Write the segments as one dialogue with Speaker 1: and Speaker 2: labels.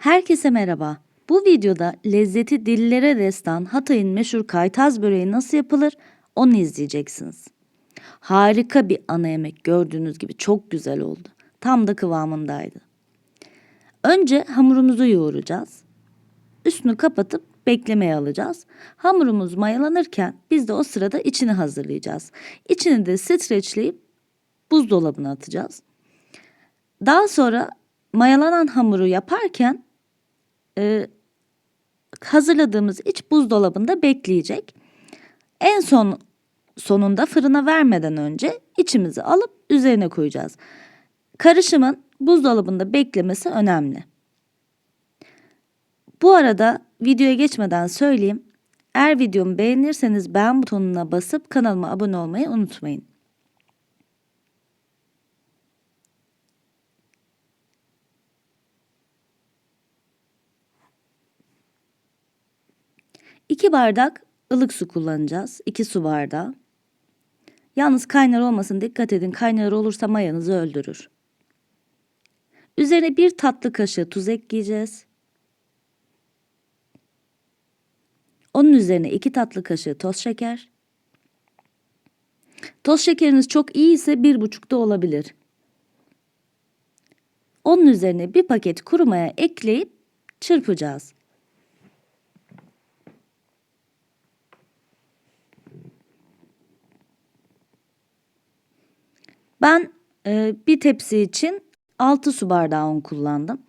Speaker 1: Herkese merhaba. Bu videoda lezzeti dillere destan Hatay'ın meşhur kaytaz böreği nasıl yapılır onu izleyeceksiniz. Harika bir ana yemek gördüğünüz gibi çok güzel oldu. Tam da kıvamındaydı. Önce hamurumuzu yoğuracağız. Üstünü kapatıp beklemeye alacağız. Hamurumuz mayalanırken biz de o sırada içini hazırlayacağız. İçini de streçleyip buzdolabına atacağız. Daha sonra mayalanan hamuru yaparken e, hazırladığımız iç buzdolabında bekleyecek. En son sonunda fırına vermeden önce içimizi alıp üzerine koyacağız. Karışımın buzdolabında beklemesi önemli. Bu arada videoya geçmeden söyleyeyim. Eğer videomu beğenirseniz beğen butonuna basıp kanalıma abone olmayı unutmayın. İki bardak ılık su kullanacağız. 2 su bardağı. Yalnız kaynar olmasın dikkat edin. Kaynar olursa mayanızı öldürür. Üzerine bir tatlı kaşığı tuz ekleyeceğiz. Onun üzerine iki tatlı kaşığı toz şeker. Toz şekeriniz çok iyi ise bir buçuk da olabilir. Onun üzerine bir paket kuru maya ekleyip çırpacağız. Ben e, bir tepsi için 6 su bardağı un kullandım.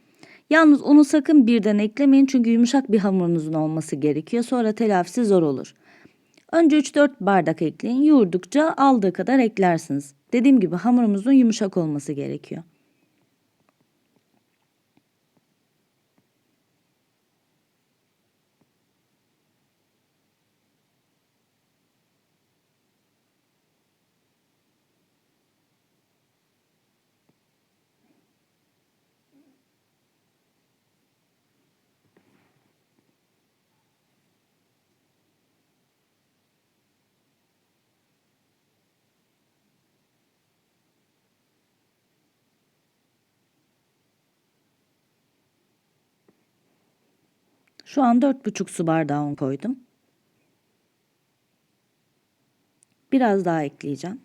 Speaker 1: Yalnız unu sakın birden eklemeyin çünkü yumuşak bir hamurunuzun olması gerekiyor. Sonra telafisi zor olur. Önce 3-4 bardak ekleyin. Yoğurdukça aldığı kadar eklersiniz. Dediğim gibi hamurumuzun yumuşak olması gerekiyor. Şu an 4,5 su bardağı un koydum. Biraz daha ekleyeceğim.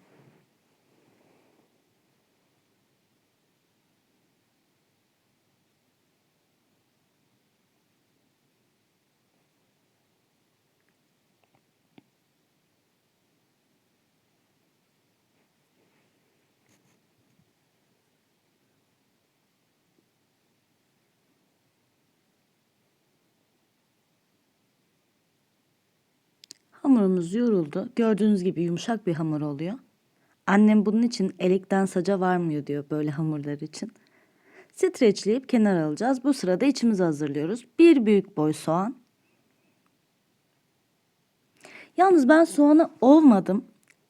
Speaker 1: Hamurumuz yoğruldu. Gördüğünüz gibi yumuşak bir hamur oluyor. Annem bunun için elekten saca varmıyor diyor böyle hamurlar için. Streçleyip kenara alacağız. Bu sırada içimizi hazırlıyoruz. Bir büyük boy soğan. Yalnız ben soğanı ovmadım.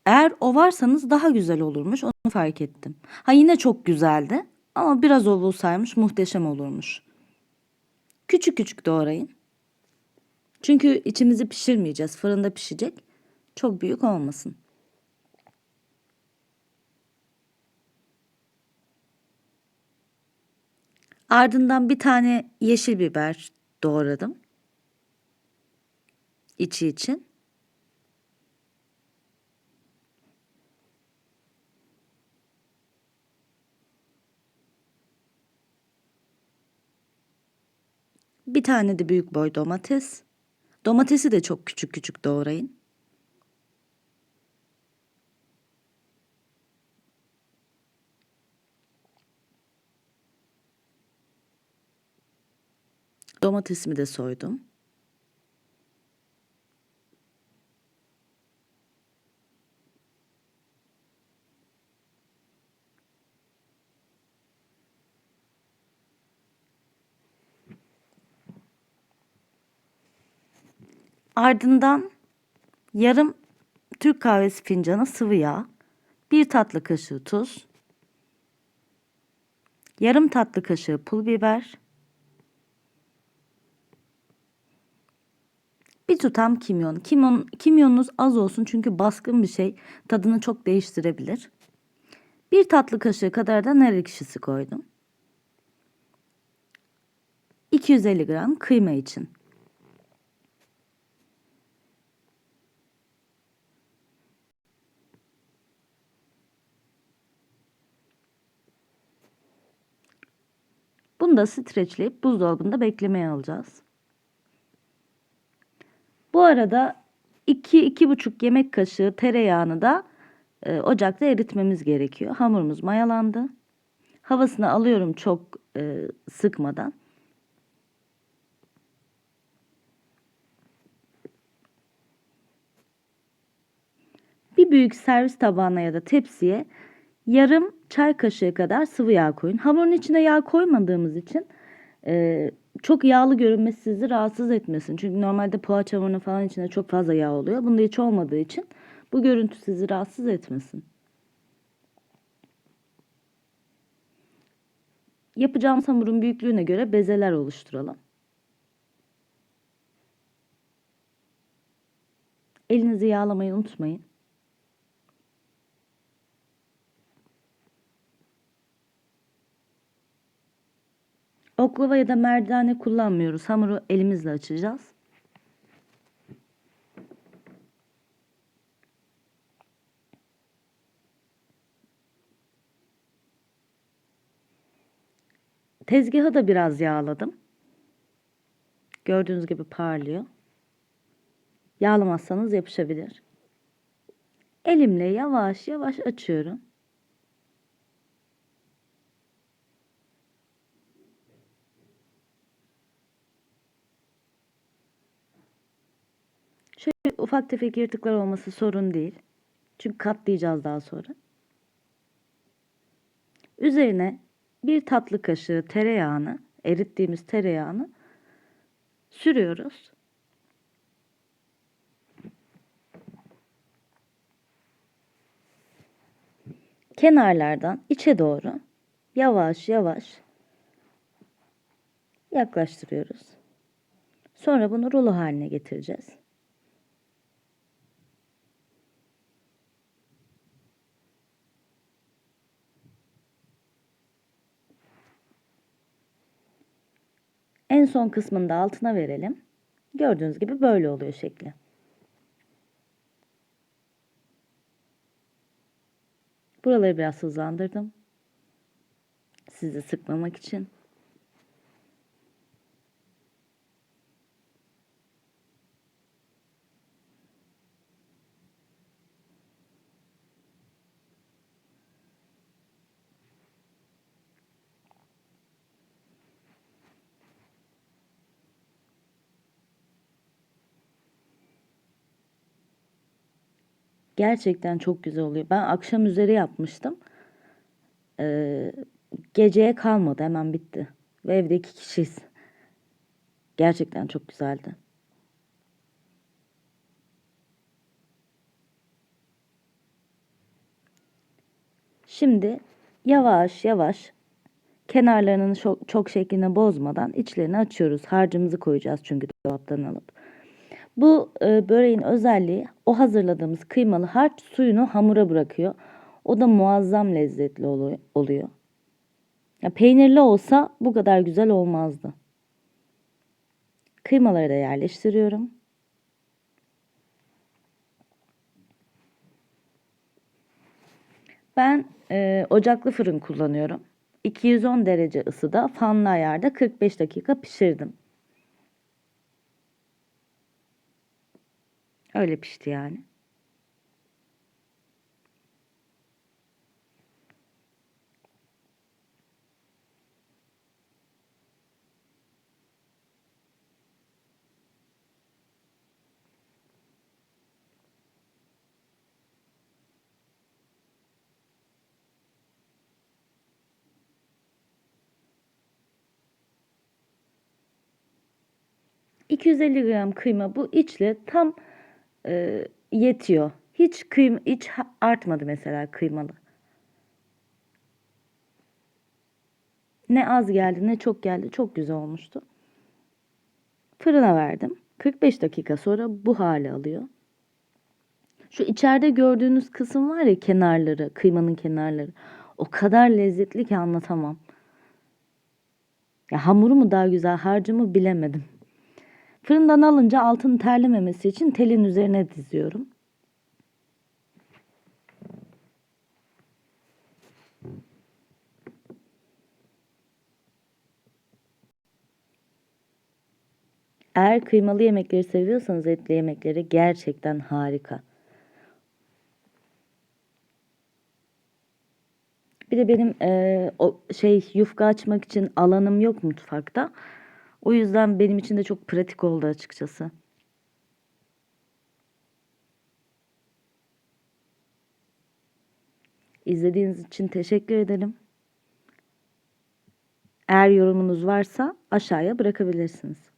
Speaker 1: Eğer ovarsanız daha güzel olurmuş. Onu fark ettim. Ha yine çok güzeldi. Ama biraz ovulsaymış muhteşem olurmuş. Küçük küçük doğrayın. Çünkü içimizi pişirmeyeceğiz. Fırında pişecek. Çok büyük olmasın. Ardından bir tane yeşil biber doğradım. İçi için. Bir tane de büyük boy domates. Domatesi de çok küçük küçük doğrayın. Domatesimi de soydum. Ardından yarım Türk kahvesi fincanı sıvı yağ, bir tatlı kaşığı tuz, yarım tatlı kaşığı pul biber, bir tutam kimyon. Kimyon kimyonunuz az olsun çünkü baskın bir şey tadını çok değiştirebilir. Bir tatlı kaşığı kadar da nar ekşisi koydum. 250 gram kıyma için. Da streçleyip buzdolabında beklemeye alacağız. Bu arada 2-2,5 yemek kaşığı tereyağını da e, ocakta eritmemiz gerekiyor. Hamurumuz mayalandı. Havasını alıyorum çok e, sıkmadan. Bir büyük servis tabağına ya da tepsiye yarım çay kaşığı kadar sıvı yağ koyun. Hamurun içine yağ koymadığımız için e, çok yağlı görünmesi sizi rahatsız etmesin. Çünkü normalde poğaça hamurunun falan içinde çok fazla yağ oluyor. Bunda hiç olmadığı için bu görüntü sizi rahatsız etmesin. Yapacağımız hamurun büyüklüğüne göre bezeler oluşturalım. Elinizi yağlamayı unutmayın. Oklava ya da merdane kullanmıyoruz. Hamuru elimizle açacağız. Tezgahı da biraz yağladım. Gördüğünüz gibi parlıyor. Yağlamazsanız yapışabilir. Elimle yavaş yavaş açıyorum. Ufak tefek yırtıklar olması sorun değil. Çünkü katlayacağız daha sonra. Üzerine bir tatlı kaşığı tereyağını, erittiğimiz tereyağını sürüyoruz. Kenarlardan içe doğru yavaş yavaş yaklaştırıyoruz. Sonra bunu rulo haline getireceğiz. En son kısmını da altına verelim. Gördüğünüz gibi böyle oluyor şekli. Buraları biraz hızlandırdım. Sizi sıkmamak için. Gerçekten çok güzel oluyor. Ben akşam üzeri yapmıştım. Ee, geceye kalmadı hemen bitti. Ve evde iki kişiyiz. Gerçekten çok güzeldi. Şimdi yavaş yavaş kenarlarını çok, çok şeklini bozmadan içlerini açıyoruz. Harcımızı koyacağız çünkü dolaptan alıp. Bu e, böreğin özelliği o hazırladığımız kıymalı harç suyunu hamura bırakıyor. O da muazzam lezzetli oluyor. Ya, peynirli olsa bu kadar güzel olmazdı. Kıymaları da yerleştiriyorum. Ben e, ocaklı fırın kullanıyorum. 210 derece ısıda fanlı ayarda 45 dakika pişirdim. Öyle pişti yani. ...250 gram kıyma bu içle tam e, yetiyor. Hiç kıym hiç artmadı mesela kıymalı. Ne az geldi ne çok geldi. Çok güzel olmuştu. Fırına verdim. 45 dakika sonra bu hale alıyor. Şu içeride gördüğünüz kısım var ya kenarları, kıymanın kenarları. O kadar lezzetli ki anlatamam. Ya hamuru mu daha güzel, harcı mı bilemedim. Fırından alınca altını terlememesi için telin üzerine diziyorum. Eğer kıymalı yemekleri seviyorsanız etli yemekleri gerçekten harika. Bir de benim eee, o şey yufka açmak için alanım yok mutfakta. O yüzden benim için de çok pratik oldu açıkçası. İzlediğiniz için teşekkür ederim. Eğer yorumunuz varsa aşağıya bırakabilirsiniz.